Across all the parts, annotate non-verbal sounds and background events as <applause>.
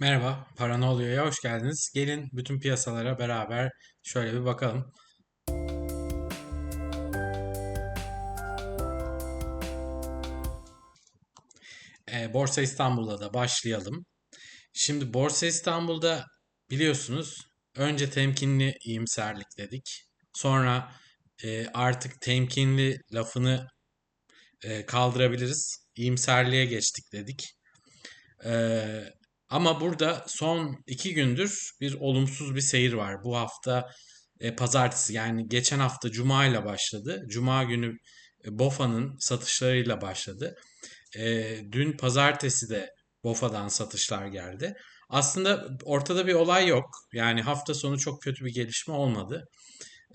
Merhaba, Paranolyo'ya hoş geldiniz. Gelin bütün piyasalara beraber şöyle bir bakalım. Ee, Borsa İstanbul'da da başlayalım. Şimdi Borsa İstanbul'da biliyorsunuz önce temkinli iyimserlik dedik. Sonra e, artık temkinli lafını e, kaldırabiliriz. İyimserliğe geçtik dedik. Ee, ama burada son iki gündür bir olumsuz bir seyir var. Bu hafta e, pazartesi yani geçen hafta Cuma ile başladı. Cuma günü e, BOFA'nın satışlarıyla başladı. E, dün pazartesi de BOFA'dan satışlar geldi. Aslında ortada bir olay yok. Yani hafta sonu çok kötü bir gelişme olmadı.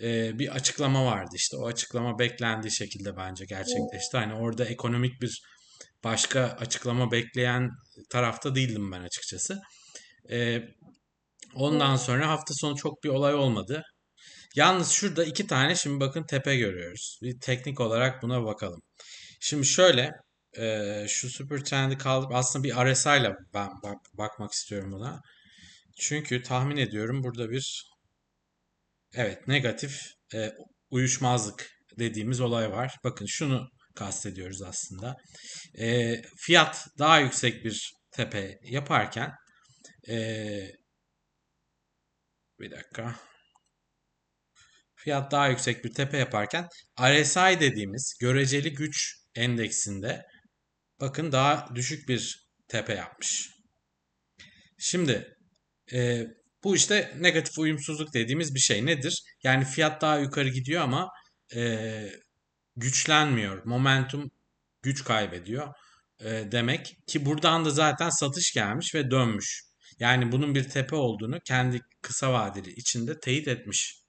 E, bir açıklama vardı işte. O açıklama beklendiği şekilde bence gerçekleşti. Hani orada ekonomik bir başka açıklama bekleyen tarafta değildim ben açıkçası. Ee, ondan sonra hafta sonu çok bir olay olmadı. Yalnız şurada iki tane şimdi bakın tepe görüyoruz. Bir teknik olarak buna bakalım. Şimdi şöyle e, şu super trend'i kaldırıp aslında bir RSI ile ben bak, bakmak istiyorum buna. Çünkü tahmin ediyorum burada bir evet negatif e, uyuşmazlık dediğimiz olay var. Bakın şunu kastediyoruz aslında. E, fiyat daha yüksek bir tepe yaparken e, bir dakika fiyat daha yüksek bir tepe yaparken RSI dediğimiz göreceli güç endeksinde bakın daha düşük bir tepe yapmış. Şimdi e, bu işte negatif uyumsuzluk dediğimiz bir şey nedir? Yani fiyat daha yukarı gidiyor ama e, güçlenmiyor. Momentum güç kaybediyor e, demek ki buradan da zaten satış gelmiş ve dönmüş. Yani bunun bir tepe olduğunu kendi kısa vadeli içinde teyit etmiş.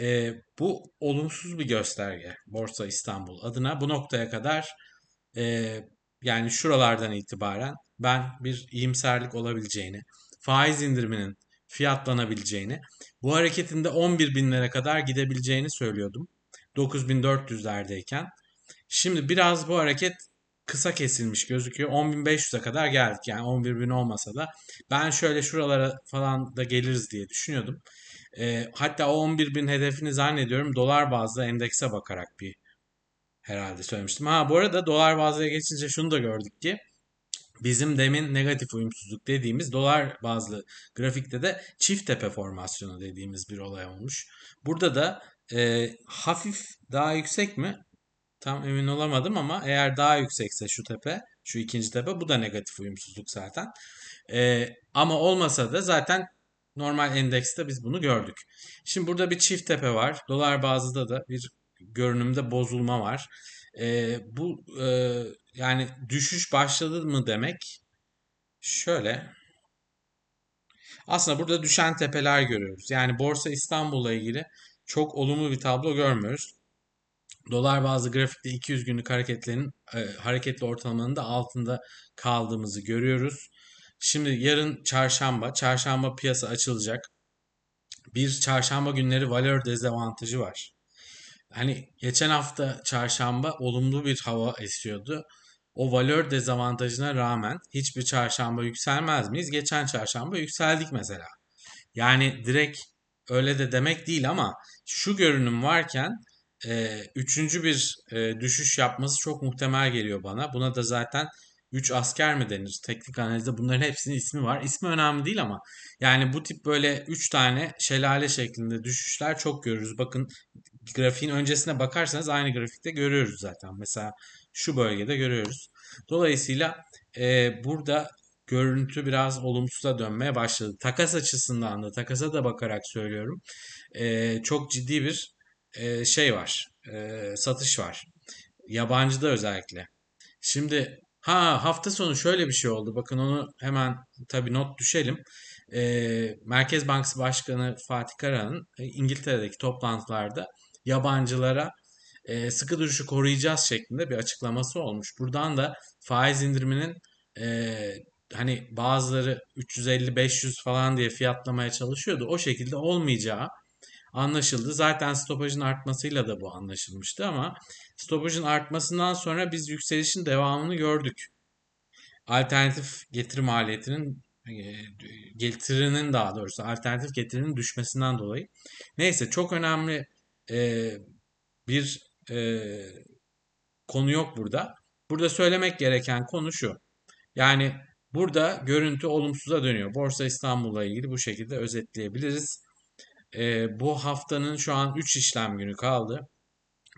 E, bu olumsuz bir gösterge Borsa İstanbul adına. Bu noktaya kadar e, yani şuralardan itibaren ben bir iyimserlik olabileceğini, faiz indiriminin fiyatlanabileceğini, bu hareketin de 11 binlere kadar gidebileceğini söylüyordum. 9400'lerdeyken. Şimdi biraz bu hareket kısa kesilmiş gözüküyor. 10.500'e kadar geldik. Yani 11.000 olmasa da. Ben şöyle şuralara falan da geliriz diye düşünüyordum. E, hatta o 11.000 hedefini zannediyorum dolar bazlı endekse bakarak bir herhalde söylemiştim. Ha bu arada dolar bazlıya geçince şunu da gördük ki bizim demin negatif uyumsuzluk dediğimiz dolar bazlı grafikte de çift tepe formasyonu dediğimiz bir olay olmuş. Burada da e, hafif daha yüksek mi? Tam emin olamadım ama eğer daha yüksekse şu tepe, şu ikinci tepe bu da negatif uyumsuzluk zaten. E, ama olmasa da zaten normal endekste biz bunu gördük. Şimdi burada bir çift tepe var. Dolar bazında da bir görünümde bozulma var. E, bu e, yani düşüş başladı mı demek? Şöyle. Aslında burada düşen tepeler görüyoruz. Yani Borsa İstanbul'la ilgili çok olumlu bir tablo görmüyoruz. Dolar bazlı grafikte 200 günlük hareketlerin e, hareketli ortalamanın da altında kaldığımızı görüyoruz. Şimdi yarın çarşamba, çarşamba piyasa açılacak. Bir çarşamba günleri valör dezavantajı var. Hani geçen hafta çarşamba olumlu bir hava esiyordu. O valör dezavantajına rağmen hiçbir çarşamba yükselmez miyiz? Geçen çarşamba yükseldik mesela. Yani direkt öyle de demek değil ama şu görünüm varken e, üçüncü bir e, düşüş yapması çok muhtemel geliyor bana. Buna da zaten 3 asker mi denir? Teknik analizde bunların hepsinin ismi var. İsmi önemli değil ama yani bu tip böyle 3 tane şelale şeklinde düşüşler çok görürüz. Bakın grafiğin öncesine bakarsanız aynı grafikte görüyoruz zaten. Mesela şu bölgede görüyoruz. Dolayısıyla e, burada görüntü biraz olumsuza dönmeye başladı. Takas açısından da takasa da bakarak söylüyorum. E, çok ciddi bir e, şey var. E, satış var. Yabancıda özellikle. Şimdi ha hafta sonu şöyle bir şey oldu. Bakın onu hemen tabii not düşelim. E, Merkez Bankası Başkanı Fatih Karahan'ın e, İngiltere'deki toplantılarda yabancılara e, sıkı duruşu koruyacağız şeklinde bir açıklaması olmuş. Buradan da faiz indiriminin e, hani bazıları 350-500 falan diye fiyatlamaya çalışıyordu. O şekilde olmayacağı anlaşıldı. Zaten stopajın artmasıyla da bu anlaşılmıştı ama stopajın artmasından sonra biz yükselişin devamını gördük. Alternatif getiri maliyetinin e, getirinin daha doğrusu alternatif getirinin düşmesinden dolayı. Neyse çok önemli e, bir e, konu yok burada. Burada söylemek gereken konu şu. Yani burada görüntü olumsuza dönüyor. Borsa İstanbul'la ilgili bu şekilde özetleyebiliriz. E, bu haftanın şu an 3 işlem günü kaldı.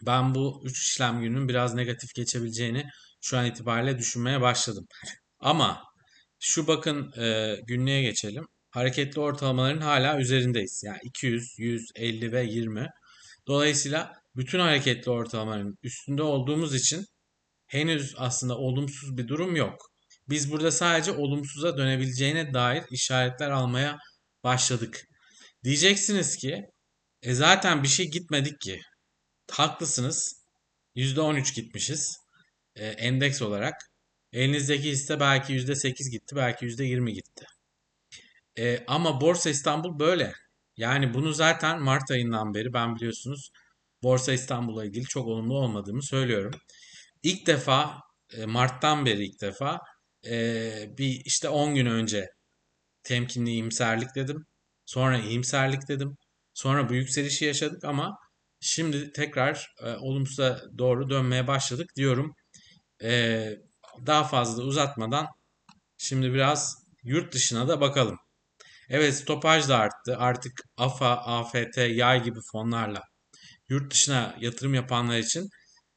Ben bu 3 işlem gününün biraz negatif geçebileceğini şu an itibariyle düşünmeye başladım. Ama şu bakın e, günlüğe geçelim. Hareketli ortalamaların hala üzerindeyiz. Yani 200, 100, 50 ve 20. Dolayısıyla bütün hareketli ortalamaların üstünde olduğumuz için henüz aslında olumsuz bir durum yok. Biz burada sadece olumsuza dönebileceğine dair işaretler almaya başladık. Diyeceksiniz ki e zaten bir şey gitmedik ki. Haklısınız. %13 gitmişiz. E, endeks olarak. Elinizdeki hisse belki %8 gitti, belki %20 gitti. E, ama Borsa İstanbul böyle. Yani bunu zaten Mart ayından beri ben biliyorsunuz Borsa İstanbul'la ilgili çok olumlu olmadığımı söylüyorum. İlk defa e, Mart'tan beri ilk defa e, bir işte 10 gün önce temkinli iyimserlik dedim. Sonra iyimserlik dedim. Sonra bu yükselişi yaşadık ama şimdi tekrar e, olumsuza doğru dönmeye başladık diyorum. E, daha fazla uzatmadan şimdi biraz yurt dışına da bakalım. Evet stopaj da arttı. Artık AFA, AFT, yay gibi fonlarla yurt dışına yatırım yapanlar için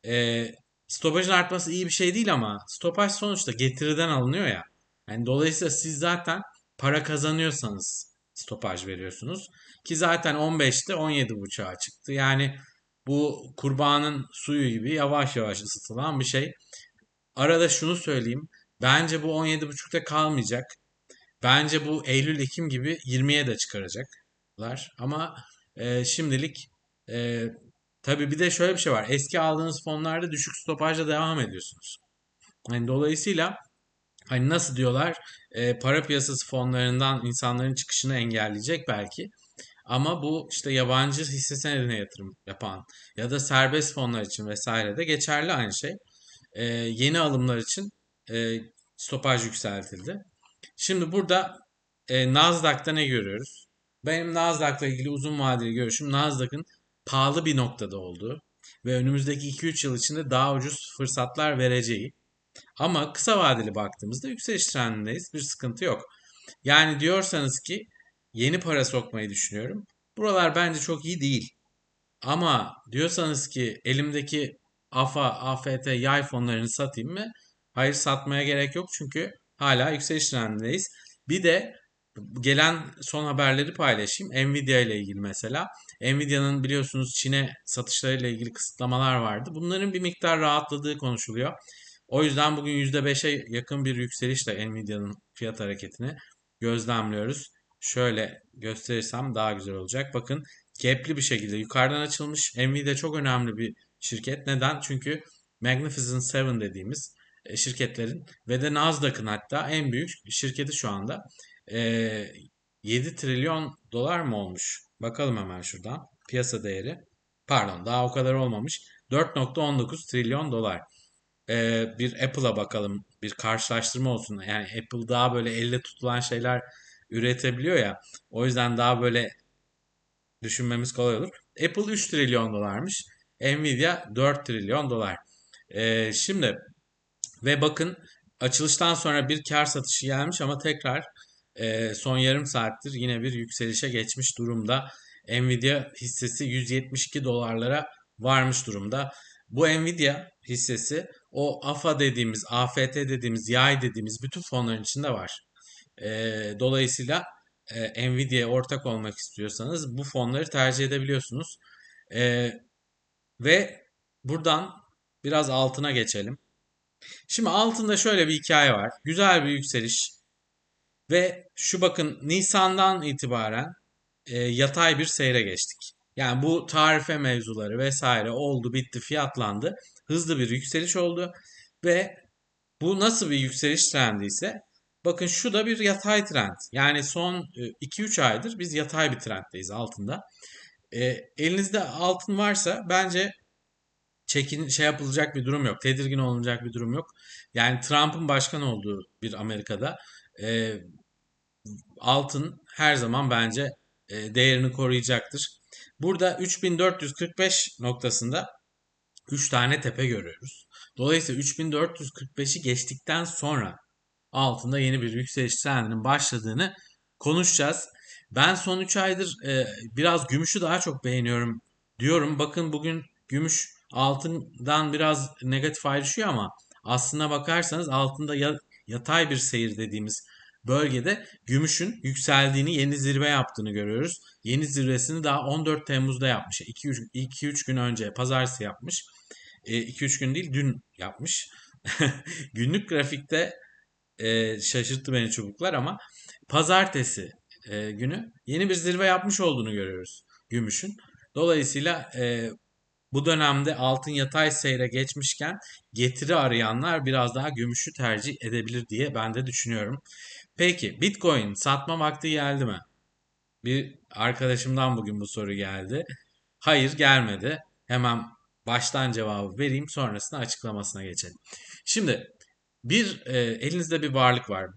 e, stopajın artması iyi bir şey değil ama stopaj sonuçta getiriden alınıyor ya. Yani dolayısıyla siz zaten para kazanıyorsanız stopaj veriyorsunuz. Ki zaten 15'te 17.5'a çıktı. Yani bu kurbanın suyu gibi yavaş yavaş ısıtılan bir şey. Arada şunu söyleyeyim. Bence bu 17.5'te kalmayacak. Bence bu Eylül-Ekim gibi 20'ye de çıkaracaklar. Ama e, şimdilik e, tabii bir de şöyle bir şey var. Eski aldığınız fonlarda düşük stopajla devam ediyorsunuz. Yani dolayısıyla hani nasıl diyorlar e, para piyasası fonlarından insanların çıkışını engelleyecek belki. Ama bu işte yabancı hisse senedine yatırım yapan ya da serbest fonlar için vesaire de geçerli aynı şey. E, yeni alımlar için e, stopaj yükseltildi. Şimdi burada e, Nasdaq'ta ne görüyoruz? Benim Nasdaq'la ilgili uzun vadeli görüşüm Nasdaq'ın pahalı bir noktada olduğu ve önümüzdeki 2-3 yıl içinde daha ucuz fırsatlar vereceği. Ama kısa vadeli baktığımızda yükseliş trendindeyiz. Bir sıkıntı yok. Yani diyorsanız ki yeni para sokmayı düşünüyorum. Buralar bence çok iyi değil. Ama diyorsanız ki elimdeki AFA, AFT yay fonlarını satayım mı? Hayır satmaya gerek yok çünkü hala yükseliş trendindeyiz. Bir de gelen son haberleri paylaşayım. Nvidia ile ilgili mesela. Nvidia'nın biliyorsunuz Çin'e satışlarıyla ilgili kısıtlamalar vardı. Bunların bir miktar rahatladığı konuşuluyor. O yüzden bugün %5'e yakın bir yükselişle Nvidia'nın fiyat hareketini gözlemliyoruz. Şöyle gösterirsem daha güzel olacak. Bakın gap'li bir şekilde yukarıdan açılmış. Nvidia çok önemli bir şirket. Neden? Çünkü Magnificent Seven dediğimiz şirketlerin ve de Nasdaq'ın hatta en büyük şirketi şu anda. E, 7 trilyon dolar mı olmuş? Bakalım hemen şuradan. Piyasa değeri. Pardon daha o kadar olmamış. 4.19 trilyon dolar. E, bir Apple'a bakalım. Bir karşılaştırma olsun. Yani Apple daha böyle elle tutulan şeyler üretebiliyor ya. O yüzden daha böyle düşünmemiz kolay olur. Apple 3 trilyon dolarmış. Nvidia 4 trilyon dolar. Ee, şimdi ve bakın açılıştan sonra bir kar satışı gelmiş ama tekrar e, son yarım saattir yine bir yükselişe geçmiş durumda. Nvidia hissesi 172 dolarlara varmış durumda. Bu Nvidia hissesi o AFA dediğimiz, AFT dediğimiz, yay dediğimiz bütün fonların içinde var. E, dolayısıyla e, Nvidia'ya ortak olmak istiyorsanız bu fonları tercih edebiliyorsunuz. E, ve buradan biraz altına geçelim. Şimdi altında şöyle bir hikaye var. Güzel bir yükseliş. Ve şu bakın Nisan'dan itibaren e, yatay bir seyre geçtik. Yani bu tarife mevzuları vesaire oldu bitti fiyatlandı. Hızlı bir yükseliş oldu. Ve bu nasıl bir yükseliş trendi ise bakın şu da bir yatay trend. Yani son 2-3 e, aydır biz yatay bir trenddeyiz altında. E, elinizde altın varsa bence çekin şey yapılacak bir durum yok. Tedirgin olunacak bir durum yok. Yani Trump'ın başkan olduğu bir Amerika'da e, altın her zaman bence e, değerini koruyacaktır. Burada 3445 noktasında 3 tane tepe görüyoruz. Dolayısıyla 3445'i geçtikten sonra altında yeni bir yükseliş trendinin başladığını konuşacağız. Ben son 3 aydır e, biraz gümüşü daha çok beğeniyorum diyorum. Bakın bugün gümüş altından biraz negatif ayrışıyor ama aslına bakarsanız altında ya, yatay bir seyir dediğimiz bölgede gümüşün yükseldiğini, yeni zirve yaptığını görüyoruz. Yeni zirvesini daha 14 Temmuz'da yapmış. 2-3 gün önce pazartesi yapmış. 2-3 gün değil dün yapmış. <laughs> Günlük grafikte e, şaşırttı beni çubuklar ama pazartesi e, günü yeni bir zirve yapmış olduğunu görüyoruz gümüşün. Dolayısıyla e, bu dönemde altın yatay seyre geçmişken getiri arayanlar biraz daha gümüşü tercih edebilir diye ben de düşünüyorum. Peki Bitcoin satma vakti geldi mi? Bir arkadaşımdan bugün bu soru geldi. Hayır gelmedi. Hemen baştan cevabı vereyim sonrasında açıklamasına geçelim. Şimdi bir e, elinizde bir varlık var.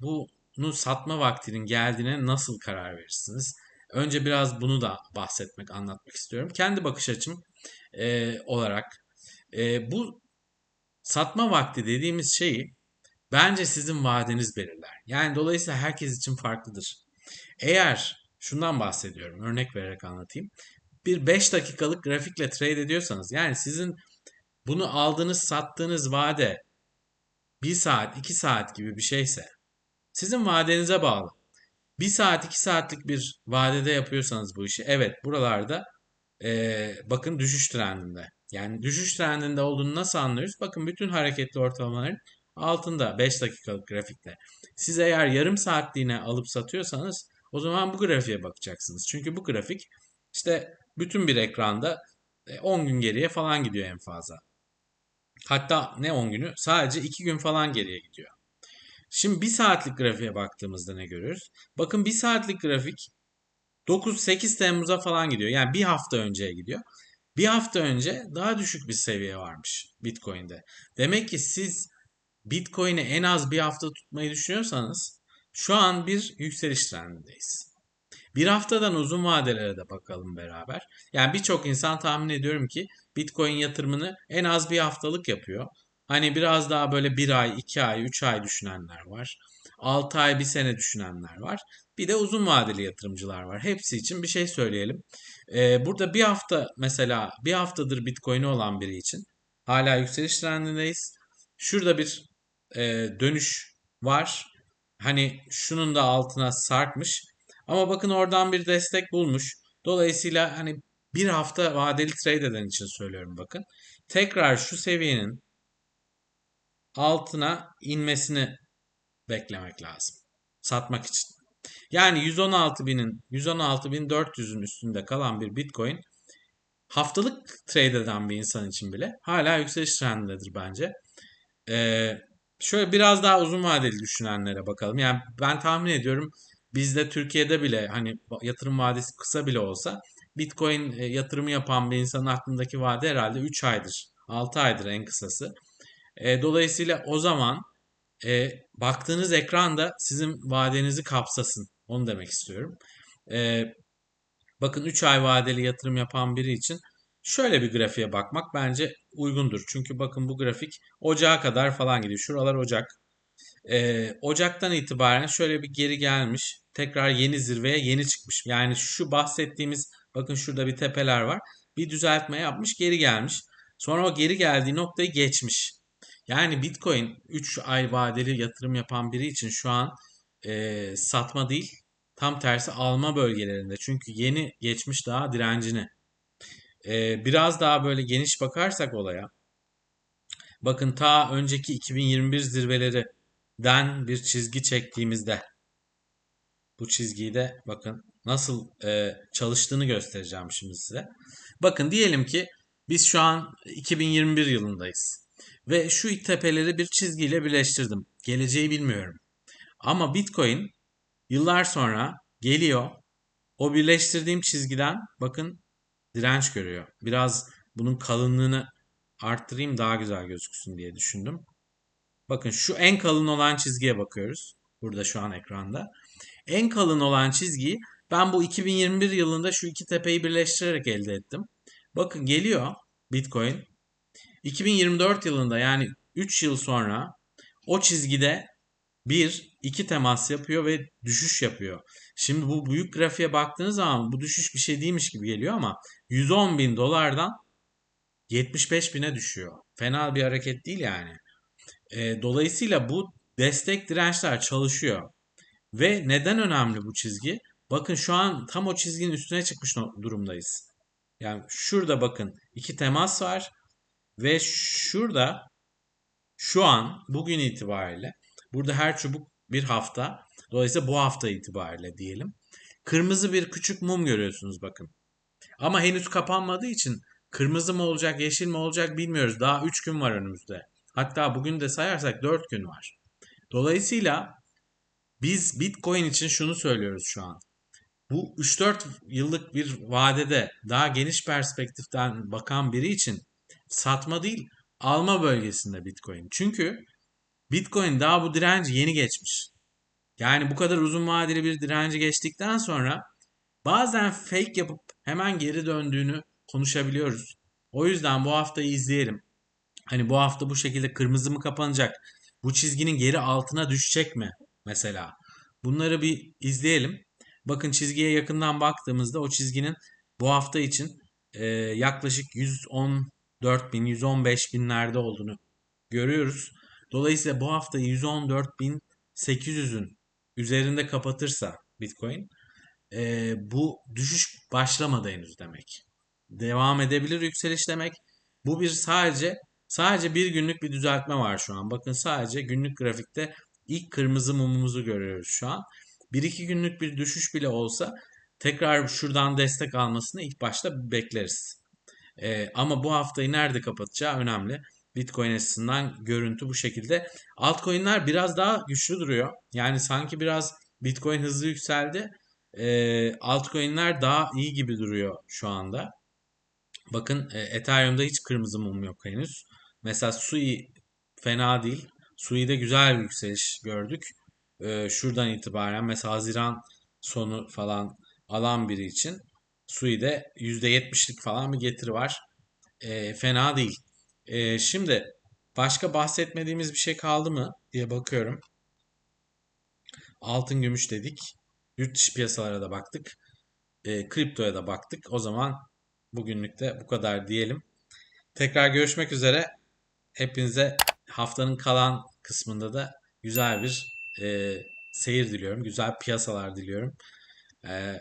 Bunu satma vaktinin geldiğine nasıl karar verirsiniz? Önce biraz bunu da bahsetmek, anlatmak istiyorum. Kendi bakış açım e, olarak e, bu satma vakti dediğimiz şeyi bence sizin vadeniz belirler. Yani dolayısıyla herkes için farklıdır. Eğer şundan bahsediyorum, örnek vererek anlatayım. Bir 5 dakikalık grafikle trade ediyorsanız yani sizin bunu aldığınız sattığınız vade 1 saat 2 saat gibi bir şeyse sizin vadenize bağlı. 1 saat 2 saatlik bir vadede yapıyorsanız bu işi evet buralarda ee, bakın düşüş trendinde. Yani düşüş trendinde olduğunu nasıl anlıyoruz? Bakın bütün hareketli ortalamaların altında 5 dakikalık grafikte. Siz eğer yarım saatliğine alıp satıyorsanız o zaman bu grafiğe bakacaksınız. Çünkü bu grafik işte bütün bir ekranda 10 gün geriye falan gidiyor en fazla. Hatta ne 10 günü sadece 2 gün falan geriye gidiyor. Şimdi 1 saatlik grafiğe baktığımızda ne görüyoruz? Bakın 1 saatlik grafik 9-8 Temmuz'a falan gidiyor. Yani bir hafta önceye gidiyor. Bir hafta önce daha düşük bir seviye varmış Bitcoin'de. Demek ki siz Bitcoin'i en az bir hafta tutmayı düşünüyorsanız şu an bir yükseliş trendindeyiz. Bir haftadan uzun vadelere de bakalım beraber. Yani birçok insan tahmin ediyorum ki Bitcoin yatırımını en az bir haftalık yapıyor. Hani biraz daha böyle bir ay, iki ay, üç ay düşünenler var. 6 ay, bir sene düşünenler var. Bir de uzun vadeli yatırımcılar var. Hepsi için bir şey söyleyelim. Ee, burada bir hafta mesela bir haftadır Bitcoin'i olan biri için hala yükseliş trendindeyiz. Şurada bir e, dönüş var. Hani şunun da altına sarkmış. Ama bakın oradan bir destek bulmuş. Dolayısıyla hani bir hafta vadeli trade eden için söylüyorum bakın. Tekrar şu seviyenin altına inmesini beklemek lazım. Satmak için. Yani 116.000'in 116.400'ün üstünde kalan bir Bitcoin haftalık trade eden bir insan için bile hala yükseliş trendindedir bence. Ee, şöyle biraz daha uzun vadeli düşünenlere bakalım. Yani ben tahmin ediyorum bizde Türkiye'de bile hani yatırım vadesi kısa bile olsa Bitcoin e, yatırımı yapan bir insanın aklındaki vade herhalde 3 aydır. 6 aydır en kısası. E, dolayısıyla o zaman e, baktığınız ekran da sizin vadenizi kapsasın. Onu demek istiyorum. E, bakın 3 ay vadeli yatırım yapan biri için şöyle bir grafiğe bakmak bence uygundur. Çünkü bakın bu grafik Ocağa kadar falan gidiyor. Şuralar Ocak. E, Ocaktan itibaren şöyle bir geri gelmiş. Tekrar yeni zirveye yeni çıkmış. Yani şu bahsettiğimiz bakın şurada bir tepeler var. Bir düzeltme yapmış geri gelmiş. Sonra o geri geldiği noktayı geçmiş. Yani Bitcoin 3 ay vadeli yatırım yapan biri için şu an e, satma değil tam tersi alma bölgelerinde. Çünkü yeni geçmiş daha direncini. E, biraz daha böyle geniş bakarsak olaya bakın ta önceki 2021 zirvelerinden bir çizgi çektiğimizde bu çizgiyi de bakın nasıl e, çalıştığını göstereceğim şimdi size. Bakın diyelim ki biz şu an 2021 yılındayız. Ve şu tepeleri bir çizgiyle birleştirdim. Geleceği bilmiyorum. Ama Bitcoin yıllar sonra geliyor. O birleştirdiğim çizgiden bakın direnç görüyor. Biraz bunun kalınlığını arttırayım daha güzel gözüksün diye düşündüm. Bakın şu en kalın olan çizgiye bakıyoruz. Burada şu an ekranda. En kalın olan çizgiyi ben bu 2021 yılında şu iki tepeyi birleştirerek elde ettim. Bakın geliyor Bitcoin. 2024 yılında yani 3 yıl sonra o çizgide bir, iki temas yapıyor ve düşüş yapıyor. Şimdi bu büyük grafiğe baktığınız zaman bu düşüş bir şey değilmiş gibi geliyor ama 110 bin dolardan 75 bine düşüyor. Fena bir hareket değil yani. E, dolayısıyla bu destek dirençler çalışıyor. Ve neden önemli bu çizgi? Bakın şu an tam o çizginin üstüne çıkmış durumdayız. Yani şurada bakın iki temas var ve şurada şu an bugün itibariyle burada her çubuk bir hafta. Dolayısıyla bu hafta itibariyle diyelim. Kırmızı bir küçük mum görüyorsunuz bakın. Ama henüz kapanmadığı için kırmızı mı olacak, yeşil mi olacak bilmiyoruz. Daha 3 gün var önümüzde. Hatta bugün de sayarsak 4 gün var. Dolayısıyla biz Bitcoin için şunu söylüyoruz şu an. Bu 3-4 yıllık bir vadede daha geniş perspektiften bakan biri için satma değil alma bölgesinde Bitcoin. Çünkü Bitcoin daha bu direnci yeni geçmiş. Yani bu kadar uzun vadeli bir direnci geçtikten sonra bazen fake yapıp hemen geri döndüğünü konuşabiliyoruz. O yüzden bu haftayı izleyelim. Hani bu hafta bu şekilde kırmızı mı kapanacak? Bu çizginin geri altına düşecek mi mesela? Bunları bir izleyelim. Bakın çizgiye yakından baktığımızda o çizginin bu hafta için e, yaklaşık 110 4000, 115 binlerde olduğunu görüyoruz. Dolayısıyla bu hafta 114.800'ün üzerinde kapatırsa Bitcoin e, bu düşüş başlamadı henüz demek. Devam edebilir yükseliş demek. Bu bir sadece sadece bir günlük bir düzeltme var şu an. Bakın sadece günlük grafikte ilk kırmızı mumumuzu görüyoruz şu an. Bir iki günlük bir düşüş bile olsa tekrar şuradan destek almasını ilk başta bekleriz. E, ama bu haftayı nerede kapatacağı önemli. Bitcoin açısından görüntü bu şekilde. Altcoin'ler biraz daha güçlü duruyor. Yani sanki biraz Bitcoin hızlı yükseldi. E, altcoin'ler daha iyi gibi duruyor şu anda. Bakın e, Ethereum'da hiç kırmızı mum yok henüz. Mesela Sui fena değil. Sui'de güzel bir yükseliş gördük. E, şuradan itibaren mesela Haziran sonu falan alan biri için Sui'de %70'lik falan bir getiri var. E, fena değil. E, şimdi başka bahsetmediğimiz bir şey kaldı mı diye bakıyorum. Altın gümüş dedik. Yurt dışı piyasalara da baktık. E, kriptoya da baktık. O zaman bugünlük de bu kadar diyelim. Tekrar görüşmek üzere. Hepinize haftanın kalan kısmında da güzel bir e, seyir diliyorum. Güzel piyasalar diliyorum. E,